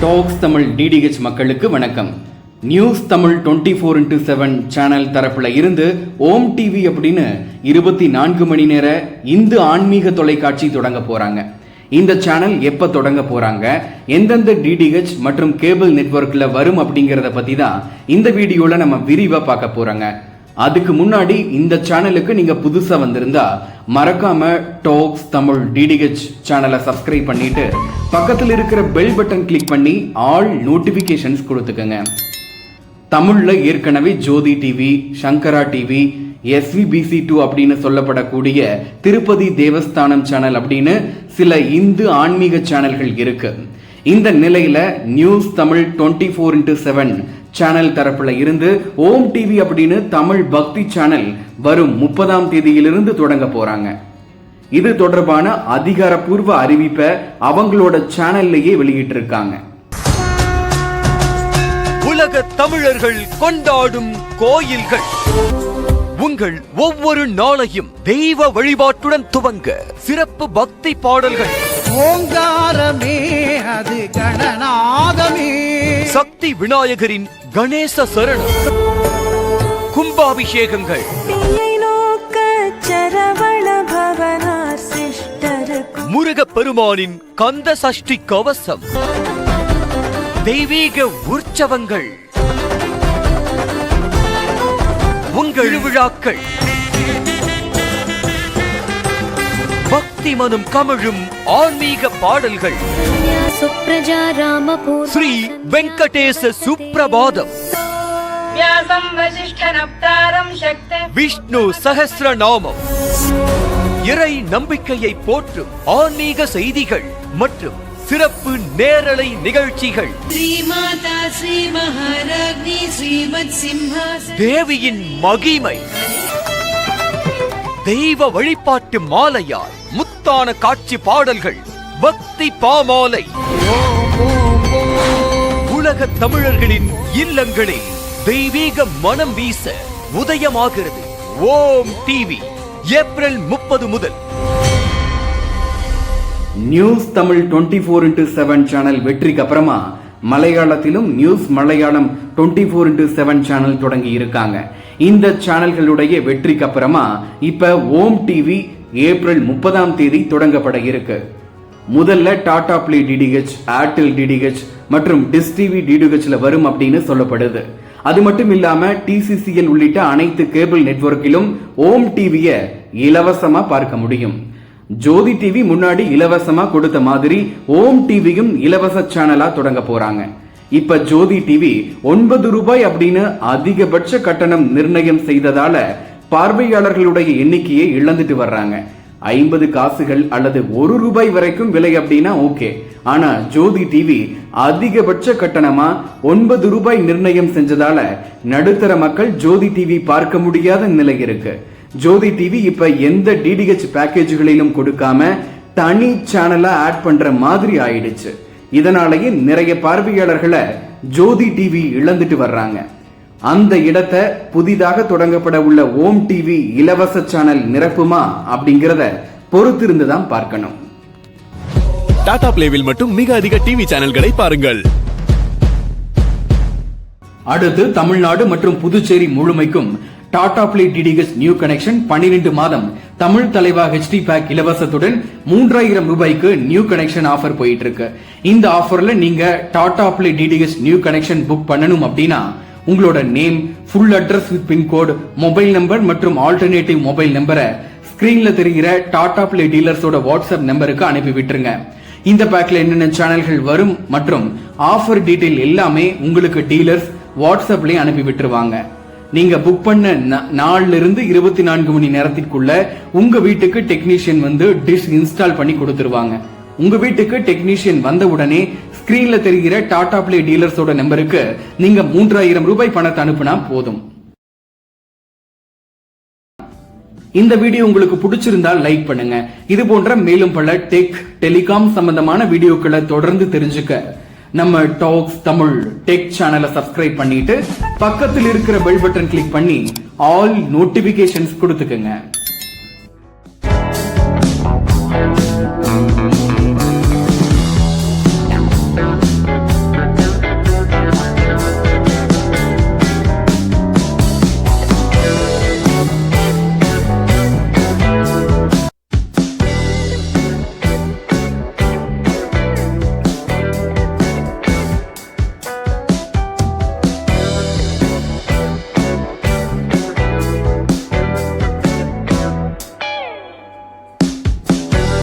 Tax Tamil DTH மக்களுக்கு வணக்கம். News Tamil twenty four into seven channel தரப்பில் இருந்து ஓம் டிவி அப்படின்னு இருபத்தி நான்கு மணி நேர இந்து ஆன்மீக தொலைக்காட்சி தொடங்க போகிறாங்க இந்த சேனல் எப்போ தொடங்க போகிறாங்க எந்தெந்த டிடிஹெச் மற்றும் கேபிள் நெட்ஒர்க்கில் வரும் அப்படிங்கிறத பற்றி தான் இந்த வீடியோவில் நம்ம விரிவாக பார்க்க போகிறாங்க அதுக்கு முன்னாடி இந்த சேனலுக்கு நீங்க புதுசா வந்திருந்தா மறக்காம டாக்ஸ் தமிழ் டிடிஹெச் சேனலை சப்ஸ்கிரைப் பண்ணிட்டு பக்கத்தில் இருக்கிற பெல் பட்டன் கிளிக் பண்ணி ஆல் நோட்டிபிகேஷன்ஸ் கொடுத்துக்கங்க. தமிழ்ல ஏற்கனவே Jyothi TV Shankara TV SVBC two அப்படின்னு சொல்லப்படக்கூடிய திருப்பதி தேவஸ்தானம் சேனல் அப்படின்னு சில இந்து ஆன்மீக சேனல்கள் இருக்குது இந்த நிலையில news Tamil twenty four into seven channel தரப்புல இருந்து ஓம் டிவி அப்படின்னு தமிழ் பக்தி சேனல் வரும் முப்பதாம் தேதியிலிருந்து தொடங்க போறாங்க. இது தொடர்பான அதிகாரப்பூர்வ அறிவிப்பை அவங்களோட சேனல்லையே வெளியிட்டு இருக்காங்க உலக தமிழர்கள் கொண்டாடும் கோயில்கள். உங்கள் ஒவ்வொரு நாளையும் தெய்வ வழிபாட்டுடன் துவங்க சிறப்பு பக்தி பாடல்கள். ஓங்காரமே அது கணநாதமே. சக்தி விநாயகரின் கணேச சரணம். கும்பாபிஷேகங்கள். பிள்ளை நோக்க சரவண பவனார் சிஷ்டருக்கு. முருகப் பெருமானின் கந்த சஷ்டி கவசம். தெய்வீக உற்சவங்கள். உங்கள் விழாக்கள். பக்தி மனம் கமழும் ஆன்மீக பாடல்கள். ஸ்ரீ வெங்கடேச சுப்பிரபாதம் விஷ்ணு சகசிரநாமம் இறை நம்பிக்கையை போற்றும் ஆன்மீக செய்திகள் மற்றும் சிறப்பு நேரலை நிகழ்ச்சிகள். தேவியின் மகிமை. தெய்வ வழிபாட்டு மாலையால் முத்தான காட்சி பாடல்கள் பக்தி பாமாலை. உலக தமிழர்களின் இல்லங்களில் தெய்வீக மனம் வீச உதயமாகிறது. ஓம் டிவி ஏப்ரல் முப்பது முதல். News Tamil twenty four into seven channel வெற்றிக்கு அப்புறமா மலையாளத்திலும் news Malayalam twenty four into seven channel தொடங்கி இருக்காங்க. இந்த சேனல்களுடைய வெற்றிக்கு அப்புறமா இப்போ ஓம் டிவி ஏப்ரல் முப்பதாம் தேதி தொடங்கப்பட இருக்கு. முதல்ல Tata play DTH Airtel DTH மற்றும் டிஸ் டிவி டிடிஹெச்ல வரும் அப்படின்னு சொல்லப்படுது. அது மட்டும் இல்லாம டிசிசிஎல் உள்ளிட்ட அனைத்து கேபிள் நெட்வொர்க்கிலும் ஓம் டிவிய இலவசமா பார்க்க முடியும். ஜோதி டிவி முன்னாடி இலவசமா கொடுத்த மாதிரி ஓம் டிவியும் இலவச சேனலா தொடங்க போறாங்க. இப்ப ஜோதி டிவி ஒன்பது ரூபாய் அப்படின்னு அதிகபட்ச கட்டணம் நிர்ணயம் செய்ததால பார்வையாளர்களுடைய எண்ணிக்கையை இழந்துட்டு வர்றாங்க. ஐம்பது காசுகள் அல்லது ஒரு ரூபாய் வரைக்கும் விலை அப்படின்னா ஓகே. ஆனா ஜோதி டிவி அதிகபட்ச கட்டணமா ஒன்பது ரூபாய் நிர்ணயம் செஞ்சதால நடுத்தர மக்கள் ஜோதி டிவி பார்க்க முடியாத நிலை இருக்கு. ஜோதி டிவி இப்ப எந்த டிடிஹெச் பேக்கேஜ்களிலும் கொடுக்காம தனி சேனலா ஆட் பண்ற மாதிரி ஆயிடுச்சு. இதனாலேயே நிறைய பார்வையாளர்களை ஜோதி டிவி இழந்துட்டு வர்றாங்க. அந்த இடத்தை புதிதாக தொடங்கப்பட உள்ள ஓம் டிவி இலவச சேனல் நிரப்புமா அப்படிங்கறத பொறுத்திருந்து தான் பார்க்கணும் டாடா பிளேவில் மட்டும் மிக அதிக டிவி சேனல்களை பாருங்கள். அடுத்து தமிழ்நாடு மற்றும் புதுச்சேரி முழுமைக்கும் Tata play DTH new connection 12 மாதம் தமிழ் தலைவா ஹெச்டி பேக் இலவசத்துடன் மூன்றாயிரம் ரூபாய்க்கு நியூ கனெக்ஷன் ஆஃபர் போயிட்டு இருக்கு இந்த ஆஃபர்ல நீங்க Tata play DTH new connection book பண்ணணும் அப்படின்னா உங்களோட name full address with pincode mobile number மற்றும் ஆல்டர்னேட்டிவ் மொபைல் நம்பரை ஸ்கிரீன்ல தெரிகிற டாடா பிளே டீலர்ஸோட வாட்ஸ்அப் நம்பருக்கு அனுப்பி விட்டுருங்க. இந்த பேக்ல என்னென்ன சேனல்கள் வரும் மற்றும் ஆஃபர் டீட்டெயில் எல்லாமே உங்களுக்கு டீலர்ஸ் வாட்ஸ்அப்லயும் அனுப்பி விட்டுருவாங்க. நீங்க புக் பண்ண நா- நாள்ல இருந்து இருபத்தி நான்கு மணி நேரத்திற்குள்ள உங்க வீட்டுக்கு டெக்னீஷியன் வந்து டிஷ் இன்ஸ்டால் பண்ணி கொடுத்துருவாங்க. உங்க வீட்டுக்கு டெக்னீஷியன் வந்த உடனே ஸ்கிரீன்ல தெரிகிற டாடா பிளே டீலர்ஸோட நம்பருக்கு நீங்க மூன்றாயிரம் ரூபாய் பணத்தை அனுப்புனா போதும். இந்த வீடியோ உங்களுக்கு பிடிச்சிருந்தால் லைக் பண்ணுங்க. இது போன்ற மேலும் பல டெக் டெலிகாம் சம்பந்தமான வீடியோக்களை தொடர்ந்து தெரிஞ்சுக்க. நம்ம டாக்ஸ் தமிழ் டெக் சேனலை சப்ஸ்கிரைப் பண்ணிட்டு பக்கத்தில் இருக்கிற பெல் பட்டன் கிளிக் பண்ணி ஆல் நோட்டிபிகேஷன்ஸ் கொடுத்துக்கங்க.